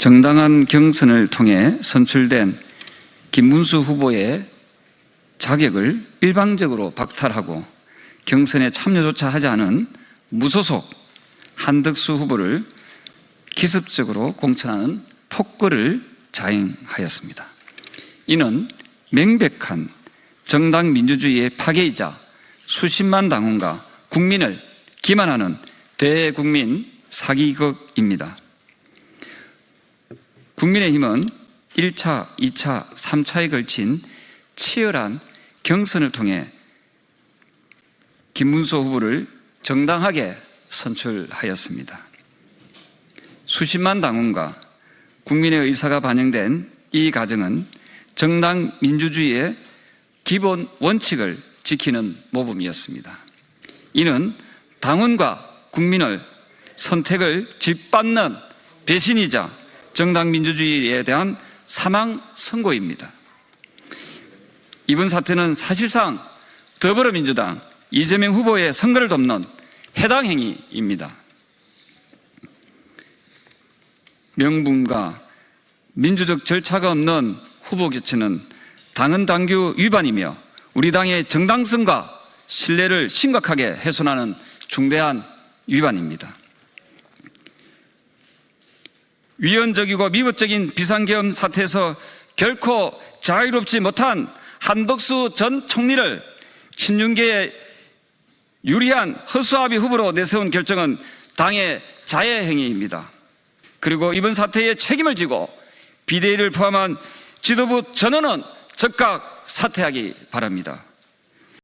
정당한 경선을 통해 선출된 김문수 후보의 자격을 일방적으로 박탈하고 경선에 참여조차 하지 않은 무소속 한덕수 후보를 기습적으로 공천하는 폭거를 자행하였습니다. 이는 명백한 정당 민주주의의 파괴이자 수십만 당원과 국민을 기만하는 대국민 사기극입니다. 국민의힘은 1차, 2차, 3차에 걸친 치열한 경선을 통해 김문수 후보를 정당하게 선출하였습니다. 수십만 당원과 국민의 의사가 반영된 이 과정은 정당 민주주의의 기본 원칙을 지키는 모범이었습니다. 이는 당원과 국민을 선택을 짓밟는 배신이자 정당 민주주의에 대한 사망 선고입니다. 이번 사태는 사실상 더불어민주당 이재명 후보의 선거를 돕는 해당 행위입니다. 명분과 민주적 절차가 없는 후보 교체는 당헌 당규 위반이며 우리 당의 정당성과 신뢰를 심각하게 훼손하는 중대한 위반입니다. 위헌적이고 미법적인 비상계엄 사태에서 결코 자유롭지 못한 한덕수 전 총리를 친윤계에 유리한 허수아비 후보로 내세운 결정은 당의 자해 행위입니다. 그리고 이번 사태에 책임을 지고 비대위를 포함한 지도부 전원은 즉각 사퇴하기 바랍니다.